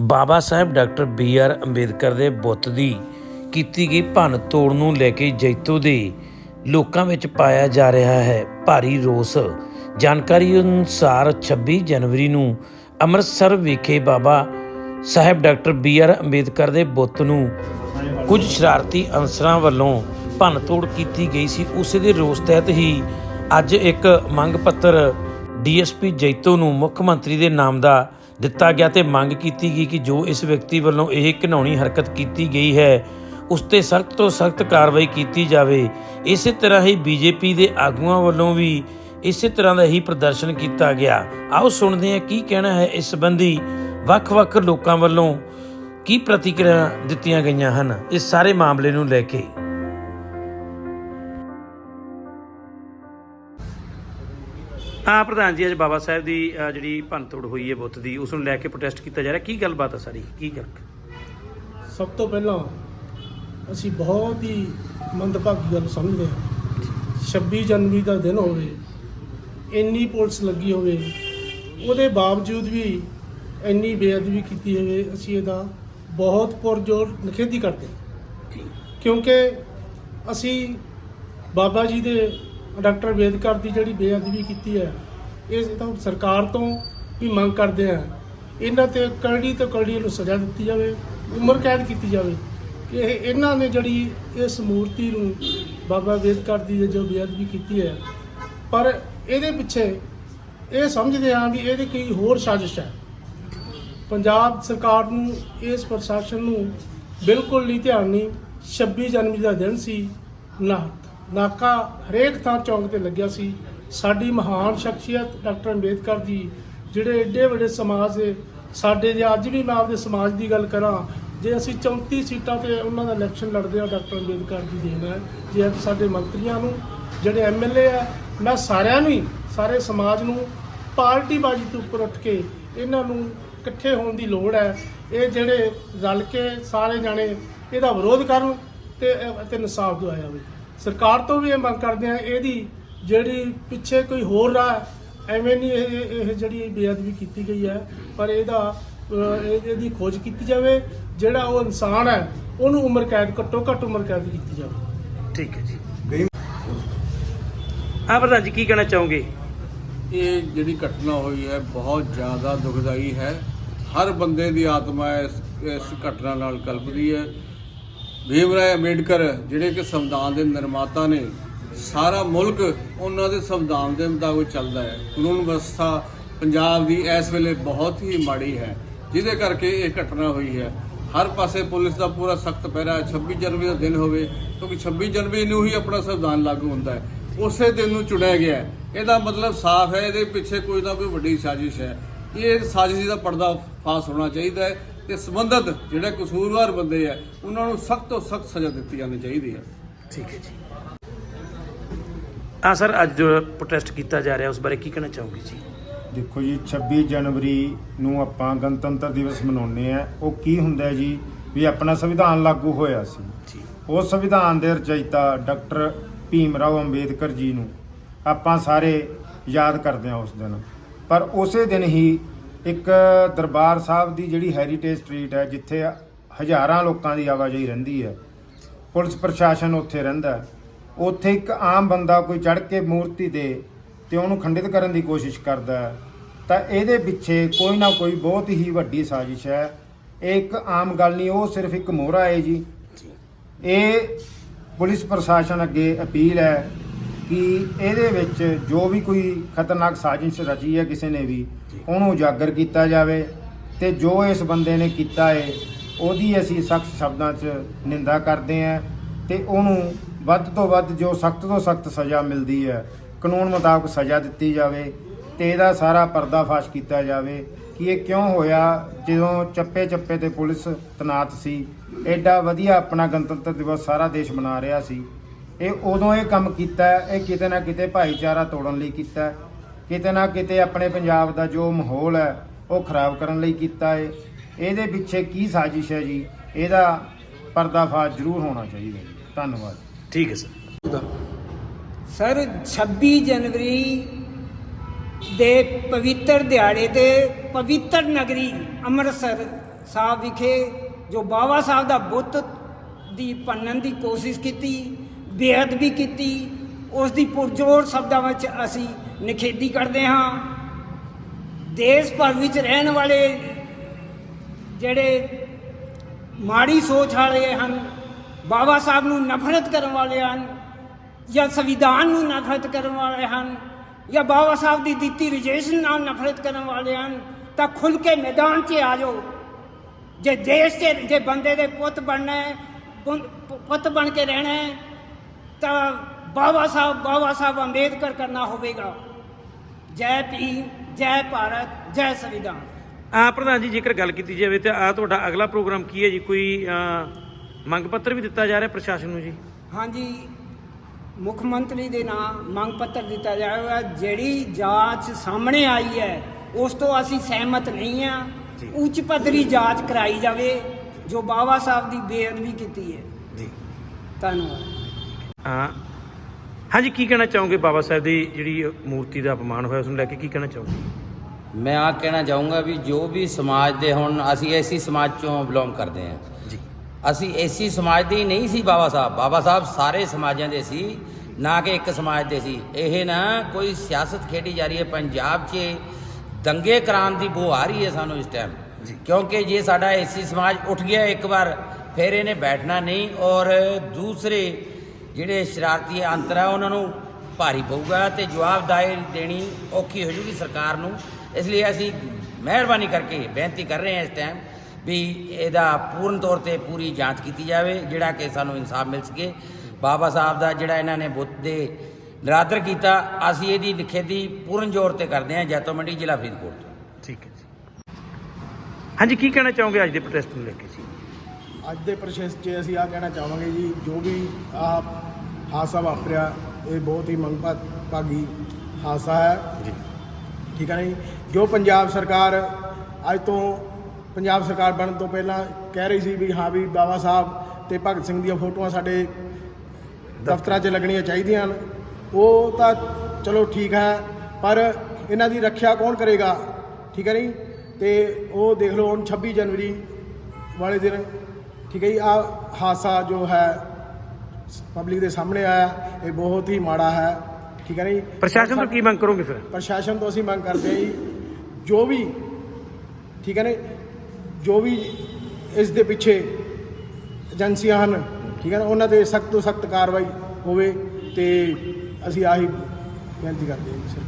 Baba Sahib doctor B R Ambedkar ਦੇ ਬੁੱਤ ਦੀ ਕੀਤੀ ਗਈ ਭੰਨ ਤੋੜ ਨੂੰ ਲੈ ਕੇ ਜੈਤੋ ਦੇ ਲੋਕਾਂ ਵਿੱਚ ਪਾਇਆ ਜਾ ਰਿਹਾ ਹੈ ਭਾਰੀ ਰੋਸ। ਜਾਣਕਾਰੀ ਅਨੁਸਾਰ 26 ਜਨਵਰੀ ਨੂੰ ਅੰਮ੍ਰਿਤਸਰ ਵਿਖੇ Baba Sahib doctor B R Ambedkar ਦੇ ਬੁੱਤ ਨੂੰ ਕੁਝ ਸ਼ਰਾਰਤੀ ਅਨਸਰਾਂ ਵੱਲੋਂ ਭੰਨ ਤੋੜ ਕੀਤੀ ਗਈ ਸੀ। ਉਸੇ ਦੇ ਰੋਸ ਤਹਿਤ ਹੀ ਅੱਜ ਇੱਕ ਮੰਗ ਪੱਤਰ ਡੀਐਸਪੀ ਜੈਤੋ ਨੂੰ ਮੁੱਖ ਮੰਤਰੀ ਦੇ ਨਾਮ ਦਾ ਦਿੱਤਾ ਗਿਆ ਤੇ ਮੰਗ ਕੀਤੀ ਗਈ ਕਿ ਜੋ ਇਸ ਵਿਅਕਤੀ ਵੱਲੋਂ ਇਹ ਘਿਨਾਉਣੀ ਹਰਕਤ ਕੀਤੀ ਗਈ ਹੈ, ਉਸ ਤੇ ਸਖਤ ਤੋਂ ਸਖਤ ਕਾਰਵਾਈ ਕੀਤੀ ਜਾਵੇ। ਇਸੇ ਤਰ੍ਹਾਂ ਹੀ ਬੀਜੇਪੀ ਦੇ ਆਗੂਆਂ ਵੱਲੋਂ ਵੀ ਇਸੇ ਤਰ੍ਹਾਂ ਦਾ ਹੀ ਪ੍ਰਦਰਸ਼ਨ ਕੀਤਾ ਗਿਆ। ਆਓ ਸੁਣਦੇ ਹਾਂ ਕੀ ਕਹਿਣਾ ਹੈ ਇਸ ਸੰਬੰਧੀ ਵੱਖ-ਵੱਖ ਲੋਕਾਂ ਵੱਲੋਂ ਕੀ ਪ੍ਰਤੀਕਿਰਿਆ ਦਿੱਤੀਆਂ ਗਈਆਂ ਹਨ। ਇਸ ਸਾਰੇ ਮਾਮਲੇ ਨੂੰ ਲੈ ਕੇ ਆ ਪ੍ਰਧਾਨ ਜੀ ਅੱਜ ਬਾਬਾ ਸਾਹਿਬ ਦੀ ਅ, ਜਿਹੜੀ ਭੰਨਤੋੜ ਹੋਈ ਹੈ ਬੁੱਤ ਦੀ ਉਸ ਨੂੰ ਲੈ ਕੇ ਪ੍ਰੋਟੈਸਟ ਕੀਤਾ ਜਾ ਰਿਹਾ। ਕੀ ਗੱਲਬਾਤ ਹੈ ਸਾਰੀ? ਕੀ ਗੱਲ? ਸਭ ਤੋਂ ਪਹਿਲਾਂ ਅਸੀਂ ਬਹੁਤ ਹੀ ਮੰਦਭਾਗੀ ਗੱਲ ਸਮਝਦੇ ਹਾਂ। 26 ਜਨਵਰੀ ਦਾ ਦਿਨ ਹੋਵੇ ਇੰਨੀ ਪੁਲਿਸ ਲੱਗੀ ਹੋਵੇ ਉਹਦੇ ਬਾਵਜੂਦ ਵੀ ਇੰਨੀ ਬੇਅਦਬੀ ਕੀਤੀ ਹੋਵੇ ਅਸੀਂ ਇਹਦਾ ਬਹੁਤ ਪੁਰਜੋਰ ਨਿਖੇਧੀ ਕਰਦੇ ਹਾਂ। ਕਿਉਂਕਿ ਅਸੀਂ ਬਾਬਾ ਜੀ ਦੇ ਡਾਕਟਰ ਅੰਬੇਦਕਰ ਦੀ ਜਿਹੜੀ ਬੇਅਦਬੀ ਕੀਤੀ ਹੈ, ਇਹ ਤਾਂ ਸਰਕਾਰ ਤੋਂ ਵੀ ਮੰਗ ਕਰਦੇ ਆ। ਇਹਨਾਂ ਤੇ ਕਰੜੀ ਤੋਂ ਕਰੜੀ ਨੂੰ ਸਜ਼ਾ ਦਿੱਤੀ ਜਾਵੇ, ਉਮਰ ਕੈਦ ਕੀਤੀ ਜਾਵੇ। ਕਿ ਇਹਨਾਂ ਨੇ ਜਿਹੜੀ ਇਸ ਮੂਰਤੀ ਨੂੰ ਬਾਬਾ ਅੰਬੇਦਕਰ ਦੀ ਜੋ ਬੇਅਦਬੀ ਕੀਤੀ ਹੈ, ਪਰ ਇਹਦੇ ਪਿੱਛੇ ਇਹ ਸਮਝਦੇ ਹਾਂ ਵੀ ਇਹਦੇ ਕੋਈ ਹੋਰ ਸਾਜ਼ਿਸ਼ ਹੈ। ਪੰਜਾਬ ਸਰਕਾਰ ਨੂੰ ਇਸ ਪ੍ਰਸ਼ਾਸਨ ਨੂੰ ਬਿਲਕੁਲ ਨਹੀਂ ਧਿਆਨ ਨਹੀਂ 26 ਜਨਵਰੀ ਦਾ ਦਿਨ ਸੀ, ਨਾ ਨਾਕਾ ਹਰੇਕ ਥਾਂ ਚੌਂਕ ਤੇ ਲੱਗਿਆ ਸੀ। ਸਾਡੀ ਮਹਾਨ ਸ਼ਖਸੀਅਤ ਡਾਕਟਰ ਅੰਬੇਦਕਰ ਜੀ, ਜਿਹੜੇ ਏਡੇ ਵੱਡੇ ਸਮਾਜ ਦੇ, ਸਾਡੇ ਜੇ ਅੱਜ ਵੀ ਮੈਂ ਆਪਦੇ ਸਮਾਜ ਦੀ ਗੱਲ ਕਰਾਂ, ਜੇ ਅਸੀਂ 34 ਸੀਟਾਂ ਤੇ ਉਹਨਾਂ ਦਾ ਇਲੈਕਸ਼ਨ ਲੜਦੇ ਆ ਡਾਕਟਰ ਅੰਬੇਦਕਰ ਜੀ ਦੇਣ ਹੈ। ਜੇ ਅੱਜ ਸਾਡੇ ਮੰਤਰੀਆਂ ਨੂੰ, ਜਿਹੜੇ ਐਮਐਲਏ ਆ ਮੈਂ ਸਾਰਿਆਂ ਨੂੰ ਹੀ, ਸਾਰੇ ਸਮਾਜ ਨੂੰ ਪਾਰਟੀ ਬਾਜੀ ਤੋਂ ਉੱਪਰ ਉੱਠ ਕੇ ਇਹਨਾਂ ਨੂੰ ਇਕੱਠੇ ਹੋਣ ਦੀ ਲੋੜ ਹੈ। ਇਹ ਜਿਹੜੇ ਰਲ ਕੇ ਸਾਰੇ ਜਾਣੇ, ਇਹਦਾ ਵਿਰੋਧ ਕਰਨ ਤੇ ਤੇ ਇਨਸਾਫ ਦਿਵਾਇਆ ਹੋਵੇ ਸਰਕਾਰ ਤੋਂ ਵੀ ਇਹ ਮੰਗ ਕਰਦੇ ਆ ਇਹਦੀ ਜਿਹੜੀ ਪਿੱਛੇ ਕੋਈ ਹੋਰ ਰਾਹ ਐਵੇਂ ਨਹੀਂ ਇਹ ਇਹ- ਜਿਹੜੀ ਬੇਅਦਬੀ ਕੀਤੀ ਗਈ ਹੈ ਪਰ ਇਹਦਾ ਇਹਦੀ ਖੋਜ ਕੀਤੀ ਜਾਵੇ ਜਿਹੜਾ ਉਹ ਇਨਸਾਨ ਹੈ ਉਹਨੂੰ ਉਮਰ ਕੈਦ ਘੱਟੋ ਘੱਟ ਉਮਰ ਕੈਦ ਕੀਤੀ ਜਾਵੇ। ਠੀਕ ਹੈ ਜੀ। ਆ ਪ੍ਰਧਾਨ ਜੀ ਕੀ ਕਹਿਣਾ ਚਾਹੋਗੇ? ਇਹ ਜਿਹੜੀ ਘਟਨਾ ਹੋਈ ਹੈ ਬਹੁਤ ਜ਼ਿਆਦਾ ਦੁਖਦਾਈ ਹੈ। ਹਰ ਬੰਦੇ ਦੀ ਆਤਮਾ ਇਸ ਇਸ ਘਟਨਾ ਨਾਲ ਕਲਪਦੀ ਹੈ। ਭੀਮ ਰਾਏ ਅੰਬੇਡਕਰ ਜਿਹੜੇ ਕਿ ਸੰਵਿਧਾਨ ਦੇ ਨਿਰਮਾਤਾ ਨੇ, ਸਾਰਾ ਮੁਲਕ ਉਹਨਾਂ ਦੇ ਸੰਵਿਧਾਨ ਦੇ ਮੁਤਾਬਕ ਚੱਲਦਾ ਹੈ। ਕਾਨੂੰਨ ਵਿਵਸਥਾ ਪੰਜਾਬ ਦੀ ਇਸ ਵੇਲੇ ਬਹੁਤ ਹੀ ਮਾੜੀ ਹੈ, ਜਿਹਦੇ ਕਰਕੇ ਇਹ ਘਟਨਾ ਹੋਈ ਹੈ। ਹਰ ਪਾਸੇ ਪੁਲਿਸ ਦਾ ਪੂਰਾ ਸਖਤ ਪਹਿਰਾ ਹੈ। 26 ਜਨਵਰੀ ਦਾ ਦਿਨ ਹੋਵੇ, ਕਿਉਂਕਿ 26 ਜਨਵਰੀ ਨੂੰ ਹੀ ਆਪਣਾ ਸੰਵਿਧਾਨ ਲਾਗੂ ਹੁੰਦਾ ਹੈ। ਉਸੇ ਦਿਨ ਨੂੰ ਚੁਣਿਆ ਗਿਆ ਇਹਦਾ ਮਤਲਬ ਸਾਫ਼ ਹੈ, ਇਹਦੇ ਪਿੱਛੇ ਕੋਈ ਨਾ ਕੋਈ ਵੱਡੀ ਸਾਜ਼ਿਸ਼ ਹੈ। ਇਹ ਸਾਜ਼ਿਸ਼ ਦਾ ਪਰਦਾ ਫਾਸ ਹੋਣਾ ਚਾਹੀਦਾ ਹੈ। ਤੇ ਸੰਬੰਧਤ ਜਿਹੜੇ ਕਸੂਰਵਾਰ ਬੰਦੇ ਆ ਉਹਨਾਂ ਨੂੰ ਸਖਤ ਤੋਂ ਸਖਤ ਸਜ਼ਾ ਦਿੱਤੀ ਜਾਣੀ ਚਾਹੀਦੀ ਹੈ ਠੀਕ ਹੈ ਜੀ। ਆ ਸਰ ਅੱਜ ਜੋ ਪ੍ਰੋਟੈਸਟ ਕੀਤਾ ਜਾ ਰਿਹਾ ਉਸ ਬਾਰੇ ਕੀ ਕਹਿਣਾ ਚਾਹੋਗੇ ਜੀ? ਦੇਖੋ ਜੀ 26 ਜਨਵਰੀ ਨੂੰ ਆਪਾਂ ਗਣਤੰਤਰ ਦਿਵਸ ਮਨਾਉਂਦੇ ਆ ਉਹ ਕੀ ਹੁੰਦਾ ਜੀ? ਵੀ ਆਪਣਾ ਸੰਵਿਧਾਨ ਲਾਗੂ ਹੋਇਆ ਸੀ। ਜੀ। ਉਸ ਸੰਵਿਧਾਨ ਦੇ ਰਚయిਤਾ ਡਾਕਟਰ ਭੀਮ ਰਾਓ ਅੰਬੇਦਕਰ ਜੀ ਨੂੰ ਆਪਾਂ ਸਾਰੇ ਯਾਦ ਕਰਦੇ ਹਾਂ ਉਸ ਦਿਨ। ਪਰ ਉਸੇ ਦਿਨ ਹੀ ਇੱਕ ਦਰਬਾਰ ਸਾਹਿਬ ਦੀ ਜਿਹੜੀ ਹੈਰੀਟੇਜ ਸਟਰੀਟ ਹੈ, ਜਿੱਥੇ ਹਜ਼ਾਰਾਂ ਲੋਕਾਂ ਦੀ ਆਵਾਜਾਈ ਰਹਿੰਦੀ ਹੈ, ਪੁਲਿਸ ਪ੍ਰਸ਼ਾਸਨ ਉੱਥੇ ਰਹਿੰਦਾ ਹੈ। ਉੱਥੇ ਇੱਕ ਆਮ ਬੰਦਾ ਕੋਈ ਚੜ ਕੇ ਮੂਰਤੀ ਦੇ ਤੇ ਉਹਨੂੰ ਖੰਡਿਤ ਕਰਨ ਦੀ ਕੋਸ਼ਿਸ਼ ਕਰਦਾ ਹੈ, ਤਾਂ ਇਹਦੇ ਪਿੱਛੇ ਕੋਈ ਨਾ ਕੋਈ ਬਹੁਤ ਹੀ ਵੱਡੀ ਸਾਜ਼ਿਸ਼ ਹੈ ਇਹ ਇੱਕ ਆਮ ਗੱਲ ਨਹੀਂ, ਉਹ ਸਿਰਫ ਇੱਕ ਮੋਹਰਾ ਹੈ ਜੀ ਇਹ ਪੁਲਿਸ ਪ੍ਰਸ਼ਾਸਨ ਅੱਗੇ ਅਪੀਲ ਹੈ ਕਿ ਇਹਦੇ ਵਿੱਚ ਜੋ ਵੀ ਕੋਈ ਖਤਰਨਾਕ ਸਾਜ਼ਿਸ਼ ਰਚੀ ਹੈ ਕਿਸੇ ਨੇ ਵੀ ਉਹਨੂੰ ਉਜਾਗਰ ਕੀਤਾ ਜਾਵੇ ਤੇ ਜੋ ਇਸ ਬੰਦੇ ਨੇ ਕੀਤਾ ਹੈ ਉਹਦੀ ਅਸੀਂ ਸਖਤ ਸ਼ਬਦਾਂ 'ਚ ਨਿੰਦਾ ਕਰਦੇ ਹਾਂ ਤੇ ਉਹਨੂੰ ਵੱਧ ਤੋਂ ਵੱਧ ਜੋ ਸਖਤ ਤੋਂ ਸਖਤ ਸਜ਼ਾ ਮਿਲਦੀ ਹੈ ਕਾਨੂੰਨ ਮੁਤਾਬਕ ਸਜ਼ਾ ਦਿੱਤੀ ਜਾਵੇ ਤੇ ਇਹਦਾ ਸਾਰਾ ਪਰਦਾਫਾਸ਼ ਕੀਤਾ ਜਾਵੇ ਕਿ ਇਹ ਕਿਉਂ ਹੋਇਆ ਜਦੋਂ ਚੱਪੇ ਚੱਪੇ ਤੇ ਪੁਲਿਸ ਤਨਾਤ ਸੀ ਐਡਾ ਵਧੀਆ ਆਪਣਾ ਗਣਤੰਤਰ ਦਿਵਸ ਸਾਰਾ ਦੇਸ਼ ਮਨਾ ਰਿਹਾ ਸੀ। ਇਹ ਉਦੋਂ ਇਹ ਕੰਮ ਕੀਤਾ ਹੈ, ਇਹ ਕਿਤੇ ਨਾ ਕਿਤੇ ਭਾਈਚਾਰਾ ਤੋੜਨ ਲਈ ਕੀਤਾ। ਹੈ। ਕਿਤੇ ਨਾ ਕਿਤੇ ਆਪਣੇ ਪੰਜਾਬ ਦਾ ਜੋ ਮਾਹੌਲ ਹੈ ਉਹ ਖਰਾਬ ਕਰਨ ਲਈ ਕੀਤਾ ਹੈ ਇਹਦੇ ਪਿੱਛੇ ਕੀ ਸਾਜ਼ਿਸ਼ ਹੈ ਜੀ? ਇਹਦਾ ਪਰਦਾਫਾਸ਼ ਜ਼ਰੂਰ ਹੋਣਾ ਚਾਹੀਦਾ ਜੀ। ਧੰਨਵਾਦ। ਠੀਕ ਹੈ ਸਰ। ਸਰ 26 ਜਨਵਰੀ ਦੇ ਪਵਿੱਤਰ ਦਿਹਾੜੇ ਤੇ ਪਵਿੱਤਰ ਨਗਰੀ ਅੰਮ੍ਰਿਤਸਰ ਸਾਹਿਬ ਵਿਖੇ ਜੋ ਬਾਬਾ ਸਾਹਿਬ ਦਾ ਬੁੱਤ ਦੀ ਪੰਨਣ ਦੀ ਕੋਸ਼ਿਸ਼ ਕੀਤੀ ਬੇਅਦਬੀ ਕੀਤੀ ਉਸ ਦੀ ਪੁਰਜੋਰ ਸ਼ਬਦਾਂ ਵਿੱਚ ਅਸੀਂ ਨਿਖੇਧੀ ਕਰਦੇ ਹਾਂ। ਦੇਸ਼ ਭਰ ਵਿੱਚ ਰਹਿਣ ਵਾਲੇ ਜਿਹੜੇ ਮਾੜੀ ਸੋਚ ਵਾਲੇ ਹਨ, ਬਾਬਾ ਸਾਹਿਬ ਨੂੰ ਨਫ਼ਰਤ ਕਰਨ ਵਾਲੇ ਹਨ, ਜਾਂ ਸੰਵਿਧਾਨ ਨੂੰ ਨਫ਼ਰਤ ਕਰਨ ਵਾਲੇ ਹਨ, ਜਾਂ ਬਾਬਾ ਸਾਹਿਬ ਦੀ ਦਿੱਤੀ ਰਜਿਸਟ੍ਰੇਸ਼ਨ ਨਾਲ ਨਫ਼ਰਤ ਕਰਨ ਵਾਲੇ ਹਨ, ਤਾਂ ਖੁੱਲ ਕੇ ਮੈਦਾਨ 'ਚ ਆ ਜਾਓ। ਜੇ ਦੇਸ਼ 'ਚ, ਜੇ ਬੰਦੇ ਦੇ ਪੁੱਤ ਬਣਨਾ ਹੈ, ਪੁੱਤ ਬਣ ਕੇ ਰਹਿਣਾ ਹੈ ਤਾਂ ਬਾਬਾ ਸਾਹਿਬ ਬਾਬਾ ਸਾਹਿਬ ਅੰਬੇਦਕਰ ਕਰਨਾ ਹੋਵੇਗਾ। ਜੈ ਭੀਮ ਜੈ ਭਾਰਤ ਜੈ ਸੰਵਿਧਾਨ। ਆ ਪ੍ਰਧਾਨ ਜੀ ਜੇਕਰ ਗੱਲ ਕੀਤੀ ਜਾਵੇ ਤਾਂ ਆ ਤੁਹਾਡਾ ਅਗਲਾ ਪ੍ਰੋਗਰਾਮ ਕੀ ਹੈ ਜੀ? ਕੋਈ ਮੰਗ ਪੱਤਰ ਵੀ ਦਿੱਤਾ ਜਾ ਰਿਹਾ ਪ੍ਰਸ਼ਾਸਨ ਨੂੰ ਜੀ? ਹਾਂਜੀ ਮੁੱਖ ਮੰਤਰੀ ਦੇ ਨਾਮ ਮੰਗ ਪੱਤਰ ਦਿੱਤਾ ਜਾਵੇਗਾ ਜਿਹੜੀ ਜਾਂਚ ਸਾਹਮਣੇ ਆਈ ਹੈ ਉਸ ਤੋਂ ਅਸੀਂ ਸਹਿਮਤ ਨਹੀਂ ਆ। ਉੱਚ ਪੱਧਰੀ ਜਾਂਚ ਕਰਾਈ ਜਾਵੇ ਜੋ ਬਾਬਾ ਸਾਹਿਬ ਦੀ ਬੇਅਦਬੀ ਕੀਤੀ ਹੈ। ਜੀ। ਧੰਨਵਾਦ। ਹਾਂਜੀ ਕੀ ਕਹਿਣਾ ਚਾਹੋਗੇ ਬਾਬਾ ਸਾਹਿਬ ਦੀ ਜਿਹੜੀ ਮੂਰਤੀ ਦਾ ਅਪਮਾਨ ਹੋਇਆ ਉਸ ਨੂੰ ਲੈ ਕੇ ਕੀ ਕਹਿਣਾ ਚਾਹੋਗੇ? ਮੈਂ ਆ ਕਹਿਣਾ ਚਾਹੂੰਗਾ ਵੀ ਜੋ ਵੀ ਸਮਾਜ ਦੇ ਹੁਣ ਅਸੀਂ ਐਸੀ ਸਮਾਜ ਚੋਂ ਬਿਲੋਂਗ ਕਰਦੇ ਹਾਂ। ਜੀ। ਅਸੀਂ ਐਸੀ ਸਮਾਜ ਦੇ ਨਹੀਂ ਸੀ ਬਾਬਾ ਸਾਹਿਬ। ਬਾਬਾ ਸਾਹਿਬ ਸਾਰੇ ਸਮਾਜਾਂ ਦੇ ਸੀ ਨਾ ਕਿ ਇੱਕ ਸਮਾਜ ਦੇ ਸੀ। ਇਹ ਨਾ ਕੋਈ ਸਿਆਸਤ ਖੇਡੀ ਜਾ ਰਹੀ ਹੈ ਪੰਜਾਬ 'ਚ ਦੰਗੇ ਕਰਾਉਣ ਦੀ ਬੋ ਆ ਰਹੀ ਹੈ ਸਾਨੂੰ ਇਸ ਟਾਈਮ ਕਿਉਂਕਿ ਜੇ ਸਾਡਾ ਐਸੀ ਸਮਾਜ ਉੱਠ ਗਿਆ ਇੱਕ ਵਾਰ ਫਿਰ ਇਹਨੇ ਬੈਠਣਾ ਨਹੀਂ ਔਰ ਦੂਸਰੇ ਜਿਹੜੇ ਸ਼ਰਾਰਤੀ ਅੰਤਰ ਆ, ਉਹਨਾਂ ਨੂੰ ਭਾਰੀ ਪਊਗਾ ਤੇ ਜਵਾਬਦਾਰੀ ਦੇਣੀ ਔਖੀ ਹੋ ਜੂਗੀ ਸਰਕਾਰ ਨੂੰ। ਇਸ ਲਈ ਅਸੀਂ ਮਿਹਰਬਾਨੀ ਕਰਕੇ ਬੇਨਤੀ ਕਰ ਰਹੇ ਹਾਂ ਇਸ ਟਾਈਮ ਵੀ ਇਹਦਾ ਪੂਰਨ ਤੌਰ ਤੇ ਪੂਰੀ ਜਾਂਚ ਕੀਤੀ ਜਾਵੇ, ਜਿਹੜਾ ਕਿ ਸਾਨੂੰ ਇਨਸਾਫ ਮਿਲ ਸਕੇ। ਬਾਬਾ ਸਾਹਿਬ ਦਾ ਜਿਹੜਾ ਇਹਨਾਂ ਨੇ ਬੁੱਤ ਦੇ ਨਿਰਾਦਰ ਕੀਤਾ, ਅਸੀਂ ਇਹਦੀ ਨਿਖੇਧੀ ਪੂਰਨ ਜ਼ੋਰ ਤੇ ਕਰਦੇ ਹਾਂ ਜੈਤੋ ਮੰਡੀ, ਜ਼ਿਲ੍ਹਾ ਫਰੀਦਕੋਟ ਤੋਂ। ਠੀਕ ਹੈ ਜੀ। ਹਾਂਜੀ, ਕੀ ਕਹਿਣਾ ਚਾਹੋਗੇ ਅੱਜ ਦੇ ਪ੍ਰੋਟੈਸਟ ਨੂੰ ਲੈ ਕੇ ਜੀ? ਅੱਜ ਦੇ ਪ੍ਰੋਸੈਸ 'ਚ ਅਸੀਂ ਆ ਕਹਿਣਾ ਚਾਹਾਂਗੇ ਜੀ ਜੋ ਵੀ ਆ ਹਾਦਸਾ ਵਾਪਰਿਆ ਇਹ ਬਹੁਤ ਹੀ ਮੰਦਭਾਗੀ ਹਾਦਸਾ ਹੈ। ਜੀ। ਠੀਕ ਹੈ ਨਾ ਜੀ? ਜੋ ਪੰਜਾਬ ਸਰਕਾਰ ਅੱਜ ਤੋਂ ਪੰਜਾਬ ਸਰਕਾਰ ਬਣਨ ਤੋਂ ਪਹਿਲਾਂ ਕਹਿ ਰਹੀ ਸੀ ਵੀ ਹਾਂ ਵੀ ਬਾਬਾ ਸਾਹਿਬ ਤੇ ਭਗਤ ਸਿੰਘ ਦੀਆਂ ਫੋਟੋਆਂ ਸਾਡੇ ਦਫ਼ਤਰਾਂ 'ਚ ਲੱਗਣੀਆਂ ਚਾਹੀਦੀਆਂ ਹਨ। ਉਹ ਤਾਂ ਚਲੋ ਠੀਕ ਹੈ ਪਰ ਇਹਨਾਂ ਦੀ ਰੱਖਿਆ ਕੌਣ ਕਰੇਗਾ? ਠੀਕ ਹੈ ਨਹੀਂ ਤੇ ਉਹ ਦੇਖ ਲਓ ਹੁਣ 26 ਜਨਵਰੀ ਵਾਲੇ ਦਿਨ ਠੀਕ ਹੈ ਜੀ ਆ ਹਾਦਸਾ ਜੋ ਹੈ ਪਬਲਿਕ ਦੇ ਸਾਹਮਣੇ ਆਇਆ ਇਹ ਬਹੁਤ ਹੀ ਮਾੜਾ ਹੈ ਠੀਕ ਹੈ ਨਹੀਂ ਪ੍ਰਸ਼ਾਸਨ ਤੋਂ ਕੀ ਮੰਗ ਕਰੋਗੇ ਫਿਰ? ਪ੍ਰਸ਼ਾਸਨ ਤੋਂ ਅਸੀਂ ਮੰਗ ਕਰਦੇ ਹਾਂ ਜੀ ਜੋ ਵੀ ਠੀਕ ਹੈ ਨੇ ਜੋ ਵੀ ਇਸ ਦੇ ਪਿੱਛੇ ਏਜੰਸੀਆਂ ਹਨ ਠੀਕ ਹੈ ਨਾ ਉਹਨਾਂ ਤੇ ਸਖਤ ਤੋਂ ਸਖਤ ਕਾਰਵਾਈ ਹੋਵੇ ਤੇ ਅਸੀਂ ਆਹੀ ਬੇਨਤੀ ਕਰਦੇ ਹਾਂ ਜੀ ਸਰਕਾਰ